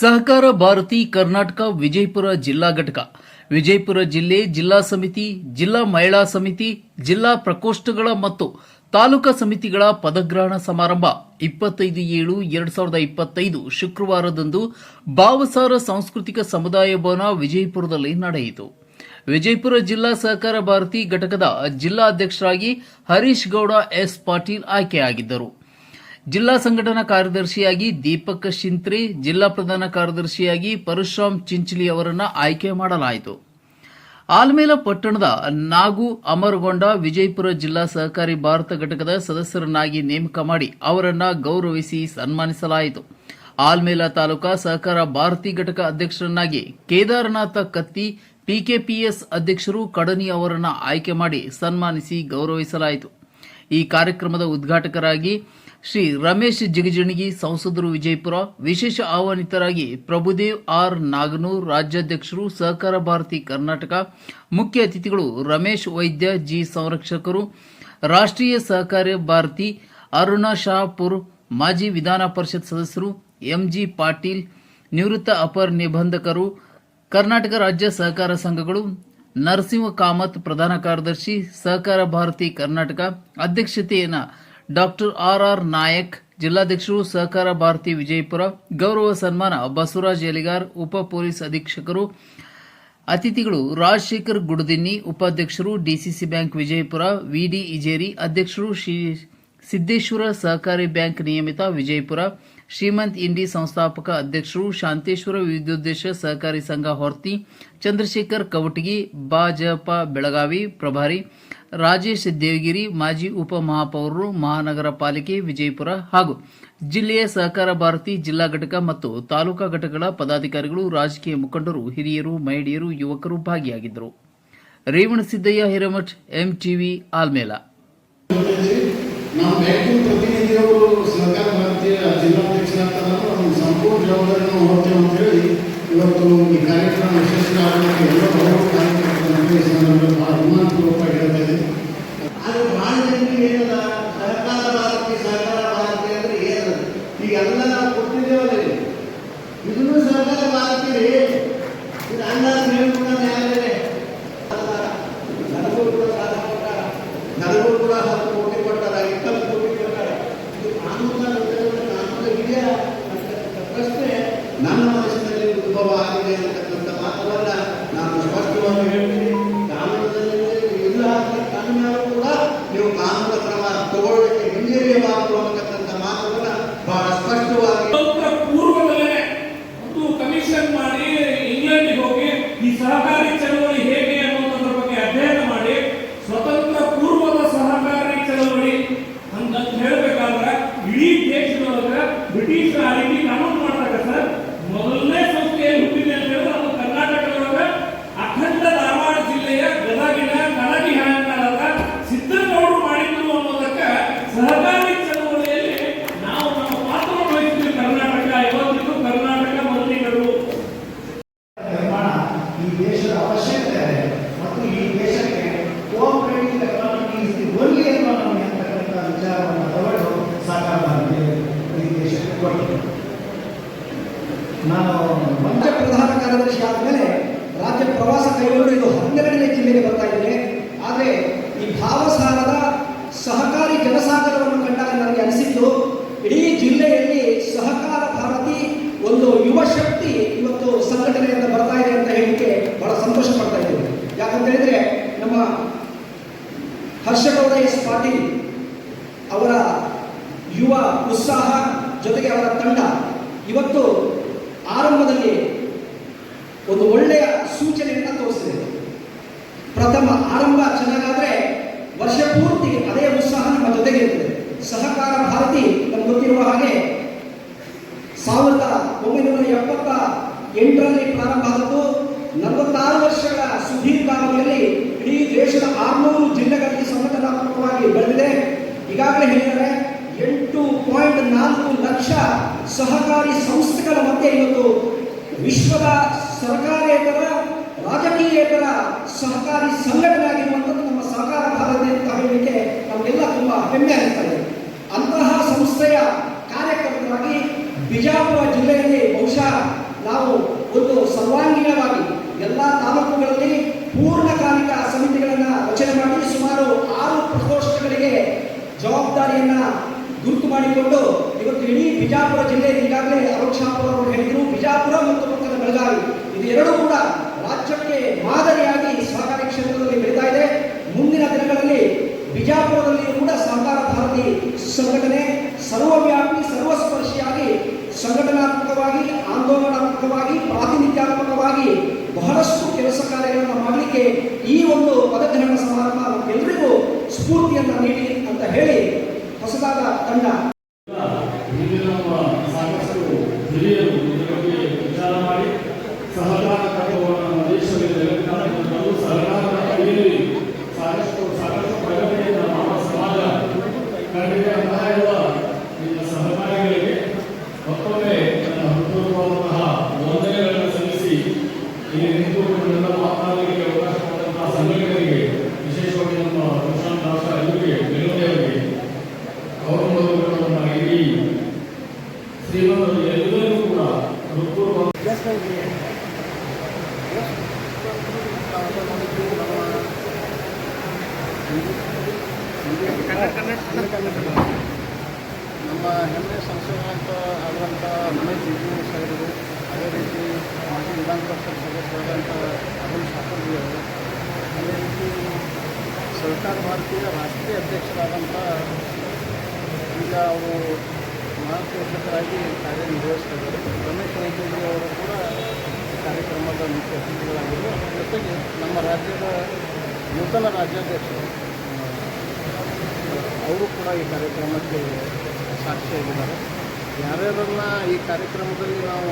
ಸಹಕಾರ ಭಾರತಿ ಕರ್ನಾಟಕ ವಿಜಯಪುರ ಜಿಲ್ಲಾ ಘಟಕ. ವಿಜಯಪುರ ಜಿಲ್ಲೆ ಜಿಲ್ಲಾ ಸಮಿತಿ, ಜಿಲ್ಲಾ ಮಹಿಳಾ ಸಮಿತಿ, ಜಿಲ್ಲಾ ಪ್ರಕೋಷ್ಠಗಳ ಮತ್ತು ತಾಲೂಕಾ ಸಮಿತಿಗಳ ಪದಗ್ರಹಣ ಸಮಾರಂಭ ಇಪ್ಪತ್ತೈದು ಏಳು ಎರಡ್ ಸಾವಿರದ ಇಪ್ಪತ್ತೈದು ಶುಕ್ರವಾರದಂದು ಭಾವಸಾರ ಸಾಂಸ್ಕೃತಿಕ ಸಮುದಾಯ ಭವನ ವಿಜಯಪುರದಲ್ಲಿ ನಡೆಯಿತು. ವಿಜಯಪುರ ಜಿಲ್ಲಾ ಸಹಕಾರ ಭಾರತಿ ಘಟಕದ ಜಿಲ್ಲಾ ಅಧ್ಯಕ್ಷರಾಗಿ ಹರೀಶ್ ಗೌಡ, ಎಸ್ ಪಾಟೀಲ್ ಆಯ್ಕೆಯಾಗಿದ್ದರು. ಜಿಲ್ಲಾ ಸಂಘಟನಾ ಕಾರ್ಯದರ್ಶಿಯಾಗಿ ದೀಪಕ್ ಶಿಂತ್ರಿ, ಜಿಲ್ಲಾ ಪ್ರಧಾನ ಕಾರ್ಯದರ್ಶಿಯಾಗಿ ಪರಶುರಾಮ್ ಚಿಂಚಲಿ ಅವರನ್ನು ಆಯ್ಕೆ ಮಾಡಲಾಯಿತು. ಆಲ್ಮೇಲ ಪಟ್ಟಣದ ನಾಗು ಅಮರಗೊಂಡ ವಿಜಯಪುರ ಜಿಲ್ಲಾ ಸಹಕಾರಿ ಭಾರತ ಘಟಕದ ಸದಸ್ಯರನ್ನಾಗಿ ನೇಮಕ ಮಾಡಿ ಅವರನ್ನು ಗೌರವಿಸಿ ಸನ್ಮಾನಿಸಲಾಯಿತು. ಆಲ್ಮೇಲ ತಾಲೂಕಾ ಸಹಕಾರ ಭಾರತಿ ಘಟಕ ಅಧ್ಯಕ್ಷರನ್ನಾಗಿ ಕೇದಾರನಾಥ ಕತ್ತಿ, ಪಿಕೆಪಿಎಸ್ ಅಧ್ಯಕ್ಷರು ಕಡನಿ ಅವರನ್ನು ಆಯ್ಕೆ ಮಾಡಿ ಸನ್ಮಾನಿಸಿ ಗೌರವಿಸಲಾಯಿತು. ಈ ಕಾರ್ಯಕ್ರಮದ ಉದ್ಘಾಟಕರಾಗಿ ಶ್ರೀ ರಮೇಶ್ ಜಿಗಜಿಣಗಿ ಸಂಸದರು ವಿಜಯಪುರ ವಿಶೇಷ ಆಹ್ವಾನಿತರಾಗಿ ಪ್ರಭುದೇವ್ ಆರ್ ನಾಗನೂರ್ ರಾಜ್ಯಾಧ್ಯಕ್ಷರು ಸಹಕಾರ ಭಾರತಿ ಕರ್ನಾಟಕ ಮುಖ್ಯ ಅತಿಥಿಗಳು ರಮೇಶ್ ವೈದ್ಯ ಜಿ ಸಂರಕ್ಷಕರು ರಾಷ್ಟ್ರೀಯ ಸಹಕಾರ ಭಾರತಿ ಅರುಣಾ ಶಹಾಪುರ್ ಮಾಜಿ ವಿಧಾನ ಪರಿಷತ್ ಸದಸ್ಯರು ಎಂಜಿ ಪಾಟೀಲ್ ನಿವೃತ್ತ ಅಪರ ನಿಬಂಧಕರು ಕರ್ನಾಟಕ ರಾಜ್ಯ ಸಹಕಾರ ಸಂಘಗಳು ನರಸಿಂಹ ಕಾಮತ್ ಪ್ರಧಾನ ಕಾರ್ಯದರ್ಶಿ ಸಹಕಾರ ಭಾರತಿ ಕರ್ನಾಟಕ ಅಧ್ಯಕ್ಷತೆಯನ್ನು ಡಾಕ್ಟರ್ ಆರ್ ಆರ್ ನಾಯಕ್, ಜಿಲ್ಲಾಧ್ಯಕ್ಷರು ಸಹಕಾರ ಭಾರತಿ ವಿಜಯಪುರ, ಗೌರವ ಸನ್ಮಾನ ಬಸವರಾಜ್ ಯಲಿಗಾರ್, ಉಪ ಪೊಲೀಸ್ ಅಧೀಕ್ಷಕರು, ಅತಿಥಿಗಳು ರಾಜಶೇಖರ್ ಗುಡದಿನ್ನಿ, ಉಪಾಧ್ಯಕ್ಷರು DCC bank Vijayapura, V D Ijeri, ಅಧ್ಯಕ್ಷರು ಶ್ರೀ ಸಿದ್ದೇಶ್ವರ ಸಹಕಾರಿ ಬ್ಯಾಂಕ್ ನಿಯಮಿತ ವಿಜಯಪುರ, ಶ್ರೀಮಂತ್ ಇಂಡಿ ಸಂಸ್ಥಾಪಕ ಅಧ್ಯಕ್ಷರು ಶಾಂತೇಶ್ವರ ವಿದ್ಯುದ್ದೇಶ ಸಹಕಾರಿ ಸಂಘ ಹೊರ್ತಿ, ಚಂದ್ರಶೇಖರ್ ಕವಟಗಿ, ಬಾಜಪ ಬೆಳಗಾವಿ ಪ್ರಭಾರಿ ರಾಜೇಶ್ ದೇವಗಿರಿ, ಮಾಜಿ ಉಪ ಮಹಾಪೌರರು ಮಹಾನಗರ ಪಾಲಿಕೆ, ವಿಜಯಪುರ ಹಾಗೂ ಜಿಲ್ಲೆಯ ಸಹಕಾರ ಭಾರತಿ, ಜಿಲ್ಲಾ ಘಟಕ ಮತ್ತು ತಾಲೂಕಾ ಘಟಕಗಳ ಪದಾಧಿಕಾರಿಗಳು, ರಾಜಕೀಯ ಮುಖಂಡರು, ಹಿರಿಯರು, ಮಹಿಳೆಯರು, ಯುವಕರು ಭಾಗಿಯಾಗಿದ್ದರು. ರೇವಣಸಿದ್ದಯ್ಯ ಹಿರೇಮಠ್, ಎಂಟಿವಿ, ಆಲ್ಮೇಲ. ಇವತ್ತು ಈ ಕಾರ್ಯಕ್ರಮ ಯಶಸ್ವಿ ಆಗಲಿಕ್ಕೆ ಎಲ್ಲ ಅಭಿಮಾನಪೂರ್ವಕವಾಗಿ ಅದು ಭಾಳ ಜನರಿಗೆ ಏನದ? ಸಹಕಾರ ಭಾರತಿ ಸಹಕಾರ ಭಾರತಿ ಅಂದ್ರೆ ಏನದ? ಈಗೆಲ್ಲ ನಾವು ಕೊಟ್ಟಿದ್ದೇವಲ್ಲ ಈಗ. ಇದನ್ನು ಸಹಕಾರ ಭಾರತಿ ರೀ ಇದು ಅಣ್ಣ ಹೇಳ್ಕೊಂಡ ಯಾರೇ ನನಗೂ ಕೂಡ ಇಡೀ ದೇಶದೊಳಗ ಬ್ರಿಟಿಷ್ ಆಳ್ವಿಕೆ ರೀತಿ ಕಾನೂನು ಮಾಡಿದಾಗ ಸರ್ ಮೊದಲನೇ ಸಂಸ್ಥೆ ಏನ್ ಹುಟ್ಟಿದೆ ಅಂತ ಹೇಳಿದ್ರೆ ಅದು ಕರ್ನಾಟಕದೊಳಗೆ ಅಖಂಡ ಧಾರವಾಡ ಜಿಲ್ಲೆಯ ಗದಗಿನ ಕಣಗಿ ಹ್ಯಾಂಗಾಳದ ಸಿದ್ದನಗೌಡರು ಮಾಡಿದ್ರು ಅನ್ನೋದಕ್ಕೆ ಸಹಕಾರಿ ಚಳವಳಿಯಲ್ಲಿ ನಾವು ನಮ್ಮ ಪಾತ್ರವನ್ನು ವಹಿಸಿದ್ವಿ ಕರ್ನಾಟಕ ಇವತ್ತಿಗೂ ಕರ್ನಾಟಕ ಮೊದಲಿಗರು ನಿರ್ಮಾಣ ಈ ದೇಶದ ಅವಶ್ಯಕತೆ ಇದೆ ಮತ್ತು ಈ ದೇಶಕ್ಕೆ cooperative economy is the only economy ಅಂತಕ್ಕಂಥ ವಿಚಾರವನ್ನು ತಗೊಂಡು ಸಾಕಾರ ಮಾಡಿ ಈ ದೇಶಕ್ಕೆ ಕೊಟ್ಟರು ನಾನು ರಾಜ್ಯ ಪ್ರಧಾನ ಕಾರ್ಯದರ್ಶಿ ಆದಮೇಲೆ ರಾಜ್ಯ ಪ್ರವಾಸ ಕೈಗೊಂಡು ಇದು ಹನ್ನೆರಡನೇ ಜಿಲ್ಲೆಗೆ ಬರ್ತಾ ಇದೆ ಆದರೆ ಈ ಭಾವಸಾರದ ಸಹಕಾರಿ ಜನಸಾಗರವನ್ನು ಕಂಡಾಗ ನನಗೆ ಅನಿಸಿದ್ದು ಇಡೀ ಜಿಲ್ಲೆಯಲ್ಲಿ ಸಹಕಾರ ಭಾರತಿ ಒಂದು ಯುವ ಶಕ್ತಿ ಇವತ್ತು ಸಂಘಟನೆಯಿಂದ ಬರ್ತಾ ಇದೆ ಅಂತ ಹೇಳಿಕೆ ಬಹಳ ಸಂತೋಷ ಪಡ್ತಾ ಇದ್ದೇವೆ ಯಾಕಂತ ಹೇಳಿದ್ರೆ ನಮ್ಮ ಹರ್ಷಗೌಡ ಎಸ್ ಪಾಟೀಲ್ ಅವರ ಯುವ ಉತ್ಸಾಹ ಜೊತೆಗೆ ಅವರ ತಂಡ ಇವತ್ತು ಆರಂಭದಲ್ಲಿ ಒಂದು ಒಳ್ಳೆಯ ಸೂಚನೆಯನ್ನು ತೋರಿಸಿದೆ. ಪ್ರಥಮ ಆರಂಭ ಚೆನ್ನಾಗಾದ್ರೆ ವರ್ಷ ಪೂರ್ತಿ ಅದೇ ಉತ್ಸಾಹ ನಮ್ಮ ಜೊತೆಗೆ ಇರ್ತದೆ ಸಹಕಾರ ಭಾರತಿ ನಮ್ಗೆ ಗೊತ್ತಿರುವ ಹಾಗೆ ಎಪ್ಪತ್ತ ಎಂಟರಲ್ಲಿ ಪ್ರಾರಂಭ ಆದದ್ದು. ನಲವತ್ತಾರು ವರ್ಷಗಳ ಸುದೀರ್ಘ ಅವಧಿಯಲ್ಲಿ ಇಡೀ ದೇಶದ ಆರ್ನೂರು ಜಿಲ್ಲೆಗಳಲ್ಲಿ ಸಂಘಟನಾತ್ಮಕವಾಗಿ ಬೆಳೆದಿದೆ. ಈಗಾಗಲೇ ಹೇಳಿದರೆ ಎಂಟು ಪಾಯಿಂಟ್ ನಾಲ್ಕು ಲಕ್ಷ ಸಹಕಾರಿ ಸಂಸ್ಥೆಗಳ ಮಧ್ಯೆ ಇವತ್ತು ವಿಶ್ವದ ಸರ್ಕಾರೇತರ ರಾಜಕೀಯೇತರ ಸಹಕಾರಿ ಸಂಘಟನೆ ಆಗಿರುವಂಥದ್ದು ನಮ್ಮ ಸಹಕಾರ ಭಾರತ ಅಂತ ಹೇಳಲಿಕ್ಕೆ ನಮಗೆಲ್ಲ ತುಂಬ ಹೆಮ್ಮೆ ಆಗ್ತದೆ ಅಂತಹ ಸಂಸ್ಥೆಯ ಕಾರ್ಯಕರ್ತರಾಗಿ ಬಿಜಾಪುರ ಜಿಲ್ಲೆಯಲ್ಲಿ ನಾವು ಒಂದು ಸರ್ವಾಂಗೀಣವಾಗಿ ಎಲ್ಲ ತಾಲೂಕುಗಳಲ್ಲಿ ಪೂರ್ಣಕಾಲಿಕ ಸಮಿತಿಗಳನ್ನು ರಚನೆ ಮಾಡಿ ಸುಮಾರು ಆರು ಪ್ರಕೋಷ್ಠಗಳಿಗೆ ಜವಾಬ್ದಾರಿಯನ್ನ ಗುರುತು ಮಾಡಿಕೊಂಡು ಇವತ್ತು ಇಡೀ ಬಿಜಾಪುರ ಜಿಲ್ಲೆ ಈಗಾಗಲೇ ಅವರು ಹೇಳಿದರು. ಬಿಜಾಪುರ ಮತ್ತು ಪಕ್ಕದ ಬೆಳಗಾವಿ ಇದು ಎರಡೂ ಕೂಡ ರಾಜ್ಯಕ್ಕೆ ಮಾದರಿಯಾಗಿ ಸಹಕಾರಿ ಕ್ಷೇತ್ರದಲ್ಲಿ ಬೆಳೀತಾ ಇದೆ. ಮುಂದಿನ ದಿನಗಳಲ್ಲಿ ಬಿಜಾಪುರದಲ್ಲಿ ಕೂಡ ಸಹಕಾರ ಭಾರತಿ ಸಂಘಟನೆ ಬಹಳಷ್ಟು ಕೆಲಸ ಕಾರ್ಯಗಳನ್ನು ಮಾಡಲಿಕ್ಕೆ ಈ ಒಂದು ಪದಗ್ರಹಣ ಸಮಾರಂಭ ನಮಗೆಲ್ಲರಿಗೂ ಸ್ಫೂರ್ತಿಯನ್ನು ನೀಡಿ ಅಂತ ಹೇಳಿ ಹೊಸದಾದ ತಂಡ ನಮ್ಮ ಹೆಮ್ಮೆ ಅಂತ ಆದಂಥ ರಮೇಶ್ ಸಾಹೇಬರು ಅದೇ ರೀತಿ ಮಾಜಿ ವಿಧಾನ ಪರಿಷತ್ ಸದಸ್ಯರಾದಂಥ ಅರುಣ್ ಶಾಸ್ತ್ರಿ ಅವರು, ಅದೇ ರೀತಿ ಸರ್ಕಾರ ಭಾರತೀಯ ರಾಷ್ಟ್ರೀಯ ಅಧ್ಯಕ್ಷರಾದಂಥ ಈಗ ಅವರು ಮಾರ್ಗದರ್ಶಕರಾಗಿ ಕಾರ್ಯನಿರ್ವಹಿಸ್ತಿದ್ದಾರೆ. ರಮೇಶ್ ವೈದ್ಯಜಿ ಅವರು ಕೂಡ ಕಾರ್ಯಕ್ರಮದ ಮುಖ್ಯ ಅತಿಥಿಗಳಾಗಿದ್ದರು ಜೊತೆಗೆ ನಮ್ಮ ರಾಜ್ಯದ ನೂತನ ರಾಜ್ಯಾಧ್ಯಕ್ಷರು ಅವರು ಕೂಡ ಈ ಕಾರ್ಯಕ್ರಮಕ್ಕೆ ಸಾಕ್ಷಿಯಾಗಿದ್ದಾರೆ. ಯಾರ್ಯಾರನ್ನು ಈ ಕಾರ್ಯಕ್ರಮದಲ್ಲಿ ನಾವು